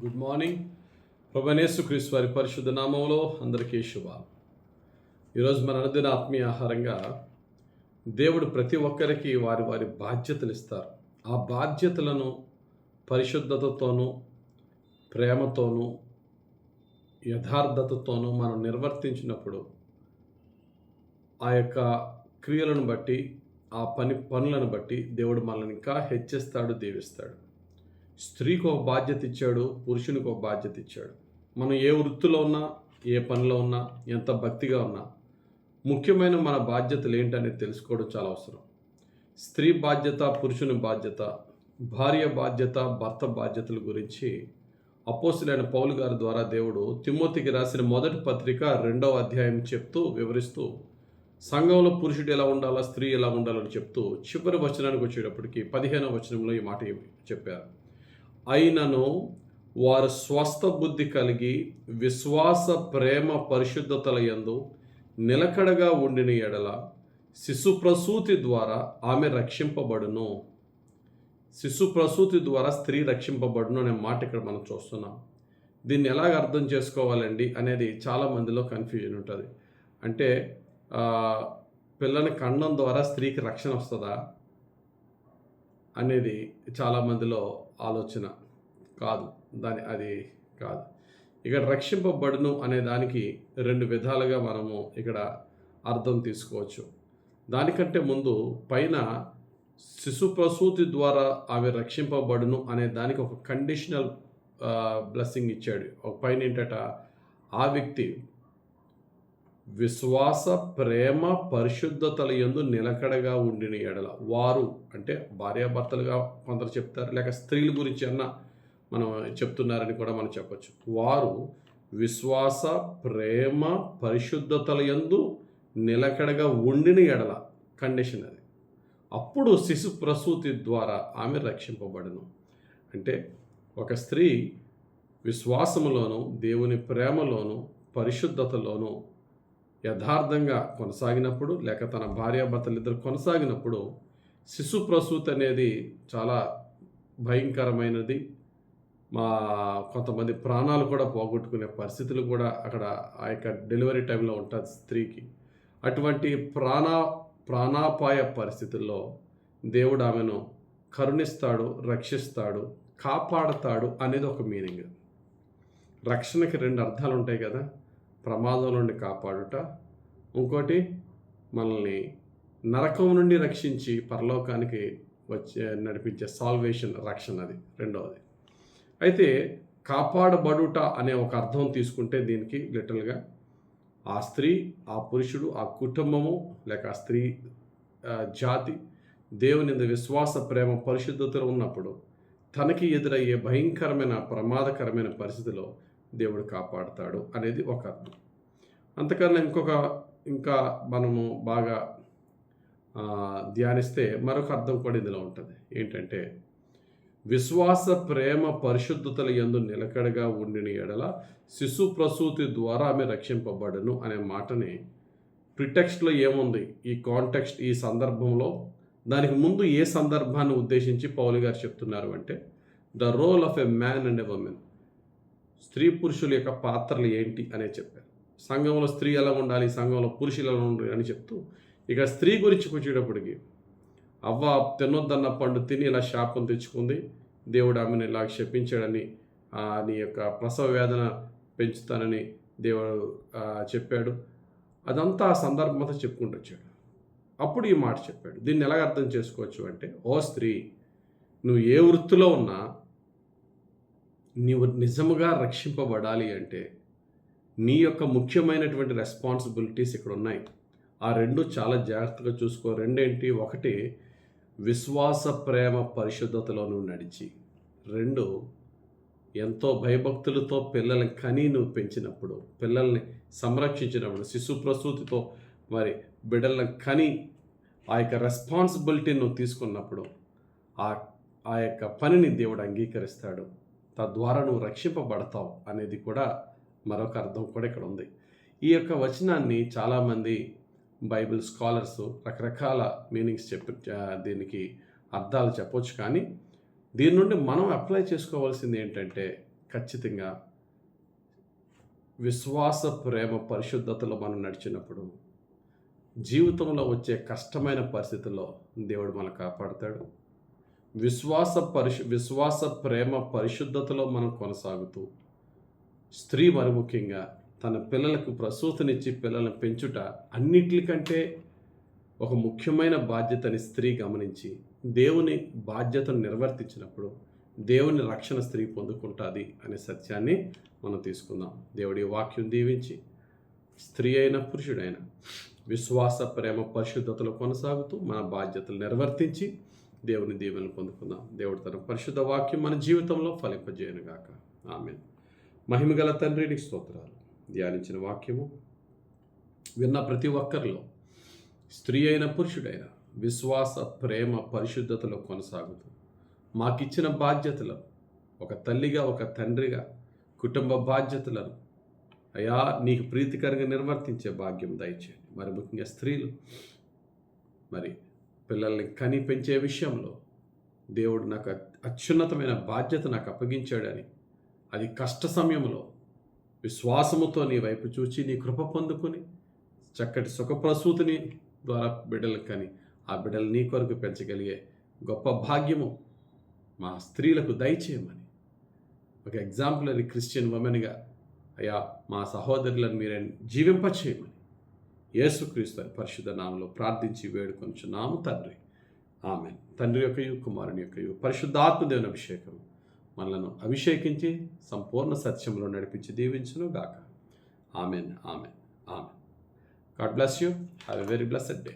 Good morning ప్రభనేసు క్రీస్తు వారి పరిశుద్ధ నామంలో అందరికీ శుభ. ఈరోజు మన అనుదిన ఆత్మీయ ఆహారంగా దేవుడు ప్రతి ఒక్కరికి వారి వారి బాధ్యతలు ఇస్తారు. ఆ బాధ్యతలను పరిశుద్ధతతోనూ ప్రేమతోనూ యథార్థతతోనూ మనం నిర్వర్తించినప్పుడు ఆ యొక్క క్రియలను బట్టి ఆ పని పనులను బట్టి దేవుడు మనల్ని ఇంకా హెచ్చిస్తాడు దీవిస్తాడు. స్త్రీకి ఒక బాధ్యత ఇచ్చాడు పురుషునికి ఒక బాధ్యత ఇచ్చాడు. మనం ఏ వృత్తిలో ఉన్నా ఏ పనిలో ఉన్నా ఎంత భక్తిగా ఉన్నా ముఖ్యమైన మన బాధ్యతలు ఏంటనేది తెలుసుకోవడం చాలా అవసరం. స్త్రీ బాధ్యత పురుషుని బాధ్యత భార్య బాధ్యత భర్త బాధ్యతల గురించి అపోసులైన పౌలు గారి ద్వారా దేవుడు తిమ్మోతికి రాసిన మొదటి పత్రిక రెండవ అధ్యాయం చెప్తూ వివరిస్తూ సంఘంలో పురుషుడు ఎలా ఉండాలా స్త్రీ ఎలా ఉండాలని చెప్తూ చివరి వచనానికి వచ్చేటప్పటికి పదిహేనవ వచనంలో ఈ మాట చెప్పారు. అయినను వారు స్వస్థ బుద్ధి కలిగి విశ్వాస ప్రేమ పరిశుద్ధతల యందు నిలకడగా ఉండిన ఎడల శిశు ప్రసూతి ద్వారా ఆమె రక్షింపబడును. శిశు ప్రసూతి ద్వారా స్త్రీ రక్షింపబడును అనే మాట ఇక్కడ మనం చూస్తున్నాం. దీన్ని ఎలాగ అర్థం చేసుకోవాలండి అనేది చాలా మందిలో కన్ఫ్యూజన్ ఉంటుంది. అంటే పిల్లని కండం ద్వారా స్త్రీకి రక్షణ వస్తుందా అనేది చాలామందిలో ఆలోచన కాదు. దాని అది కాదు. ఇక్కడ రక్షింపబడును అనే దానికి రెండు విధాలుగా మనము ఇక్కడ అర్థం తీసుకోవచ్చు. దానికంటే ముందు పైన శిశు ప్రసూతి ద్వారా ఆమె రక్షింపబడును అనే దానికి ఒక కండిషనల్ బ్లెస్సింగ్ ఇచ్చాడు. ఒక పైన ఏంటట? ఆ వ్యక్తి విశ్వాస ప్రేమ పరిశుద్ధతల యందు నిలకడగా ఉండిన ఎడల వారు అంటే భార్యాభర్తలుగా కొందరు చెప్తారు లేక స్త్రీల గురించి అన్న మనం చెప్తున్నారని కూడా మనం చెప్పొచ్చు. వారు విశ్వాస ప్రేమ పరిశుద్ధతల యందు నిలకడగా ఉండిన ఎడల కండిషన్ అది. అప్పుడు శిశు ప్రసూతి ద్వారా ఆమె రక్షింపబడును. అంటే ఒక స్త్రీ విశ్వాసములోను దేవుని ప్రేమలోను పరిశుద్ధతలోను యథార్థంగా కొనసాగినప్పుడు లేక తన భార్యాభర్తలిద్దరు కొనసాగినప్పుడు శిశు ప్రసూతి అనేది చాలా భయంకరమైనది. మా కొంతమంది ప్రాణాలు కూడా పోగొట్టుకునే పరిస్థితులు కూడా అక్కడ ఆ యొక్క డెలివరీ టైంలో ఉంటుంది స్త్రీకి. అటువంటి ప్రాణ ప్రాణాపాయ పరిస్థితుల్లో దేవుడు ఆమెను కరుణిస్తాడు రక్షిస్తాడు కాపాడతాడు అనేది ఒక మీనింగ్. రక్షణకి రెండు అర్థాలు ఉంటాయి కదా. ప్రమాదం నుండి కాపాడుట. ఇంకోటి మనల్ని నరకం నుండి రక్షించి పరలోకానికి వచ్చే నడిపించే సాల్వేషన్ రక్షణ అది. రెండవది. అయితే కాపాడబడుట అనే ఒక అర్థం తీసుకుంటే దీనికి లిటల్గా ఆ స్త్రీ ఆ పురుషుడు ఆ కుటుంబము లేక ఆ స్త్రీ జాతి దేవుని విశ్వాస ప్రేమ పరిశుద్ధతలో ఉన్నప్పుడు తనకి ఎదురయ్యే భయంకరమైన ప్రమాదకరమైన పరిస్థితిలో దేవుడు కాపాడుతాడు అనేది ఒక అర్థం. అంతకన్నా ఇంకొక ఇంకా మనము బాగా ధ్యానిస్తే మరొక అర్థం కూడా ఇందులో ఉంటుంది. ఏంటంటే విశ్వాస ప్రేమ పరిశుద్ధతల యందు నిలకడగా ఉండిన ఎడల శిశు ప్రసూతి ద్వారా ఆమె రక్షింపబడను అనే మాటని ప్రిటెక్స్ట్లో ఏముంది? ఈ కాంటెక్స్ట్ ఈ సందర్భంలో దానికి ముందు ఏ సందర్భాన్ని ఉద్దేశించి పౌలు గారు చెప్తున్నారు అంటే the role of a man and a woman స్త్రీ పురుషుల యొక్క పాత్రలు ఏంటి అనే చెప్పారు. సంఘంలో స్త్రీ ఎలా ఉండాలి సంఘంలో పురుషులు ఎలా ఉండాలి అని చెప్తూ ఇక స్త్రీ గురించి వచ్చేటప్పటికి అవ్వ తినొద్దన్న పండు తిని ఇలా శాపం తెచ్చుకుంది. దేవుడు ఆమెను ఇలా శపించాడని నీ యొక్క ప్రసవ వేదన పెంచుతానని దేవుడు చెప్పాడు. అదంతా ఆ సందర్భం చెప్పుకుంటూ వచ్చాడు. అప్పుడు ఈ మాట చెప్పాడు. దీన్ని ఎలాగ అర్థం చేసుకోవచ్చు అంటే ఓ స్త్రీ నువ్వు ఏ వృత్తిలో ఉన్నా నీవు నిజముగా రక్షింపబడాలి అంటే నీ యొక్క ముఖ్యమైనటువంటి రెస్పాన్సిబిలిటీస్ ఇక్కడ ఉన్నాయి. ఆ రెండు చాలా జాగ్రత్తగా చూసుకో. రెండేంటి? ఒకటి విశ్వాస ప్రేమ పరిశుద్ధతలోను నడిచి. రెండు ఎంతో భయభక్తులతో పిల్లల్ని కనీ నువ్వు పెంచినప్పుడు పిల్లల్ని సంరక్షించినప్పుడు శిశు ప్రసూతితో మరి బిడ్డలను కని ఆ యొక్క రెస్పాన్సిబిలిటీ నువ్వు తీసుకున్నప్పుడు ఆ ఆ యొక్క పనిని దేవుడు అంగీకరిస్తాడు. తద్వారా నువ్వు రక్షింపబడతావు అనేది కూడా మరొక అర్థం కూడా ఇక్కడ ఉంది. ఈ యొక్క వచనాన్ని చాలామంది బైబిల్ స్కాలర్స్ రకరకాల మీనింగ్స్ చెప్ప దీనికి అర్థాలు చెప్పొచ్చు కానీ దీని నుండి మనం అప్లై చేసుకోవాల్సింది ఏంటంటే ఖచ్చితంగా విశ్వాస ప్రేమ పరిశుద్ధతలో మనం నడిచినప్పుడు జీవితంలో వచ్చే కష్టమైన పరిస్థితుల్లో దేవుడు మనం కాపాడుతాడు. విశ్వాస పరిశు విశ్వాస ప్రేమ పరిశుద్ధతలో మనం కొనసాగుతూ స్త్రీ మరి ముఖ్యంగా తన పిల్లలకు ప్రసూతనిచ్చి పిల్లలను పెంచుట అన్నిటికంటే ఒక ముఖ్యమైన బాధ్యతని స్త్రీ గమనించి దేవుని బాధ్యతను నిర్వర్తించినప్పుడు దేవుని రక్షణ స్త్రీ పొందుకుంటుంది అనే సత్యాన్ని మనం తీసుకుందాం. దేవుడి వాక్యం దీవించి స్త్రీ అయిన పురుషుడైన విశ్వాస ప్రేమ పరిశుద్ధతలో కొనసాగుతూ మన బాధ్యతలు నిర్వర్తించి దేవుని దీవెనలు పొందుకుందాం. దేవుడి తన పరిశుద్ధ వాక్యం మన జీవితంలో ఫలింపజేయనుగాక. ఆమె మహిమగల తండ్రిని స్తోత్రాలు. ధ్యానించిన వాక్యము విన్న ప్రతి ఒక్కరిలో స్త్రీ అయిన పురుషుడైన విశ్వాస ప్రేమ పరిశుద్ధతలో కొనసాగుతూ మాకిచ్చిన బాధ్యతలు ఒక తల్లిగా ఒక తండ్రిగా కుటుంబ బాధ్యతలను అయా నీకు ప్రీతికరంగా నిర్వర్తించే భాగ్యం దయచేయండి. మరి ముఖ్యంగా స్త్రీలు మరి పిల్లల్ని కని పెంచే విషయంలో దేవుడు నాకు అత్యున్నతమైన బాధ్యత నాకు అప్పగించాడని అది కష్ట సమయంలో విశ్వాసముతో నీ వైపు చూచి నీ కృప పొందుకొని చక్కటి సుఖప్రసూతిని ద్వారా బిడ్డలు కని ఆ బిడ్డలు నీ కొరకు పెంచగలిగే గొప్ప భాగ్యము మా స్త్రీలకు దయచేయమని. ఒక ఎగ్జాంపులరీ క్రిస్టియన్ ఉమెన్గా అయ్యా మా సహోదరులను మీరే జీవింపచేయమని. యేసుక్రీస్తు అని పరిశుద్ధ నామంలో ప్రార్థించి వేడుకొంచున్నాము తండ్రి. ఆమె తండ్రి యొక్కయు కుమారుని యొక్కయు పరిశుద్ధాత్మదేవుని అభిషేకం మనలను అభిషేకించి సంపూర్ణ సత్యంలో నడిపించి దీవించును గాక amen amen amen. God bless you. Have a very blessed day.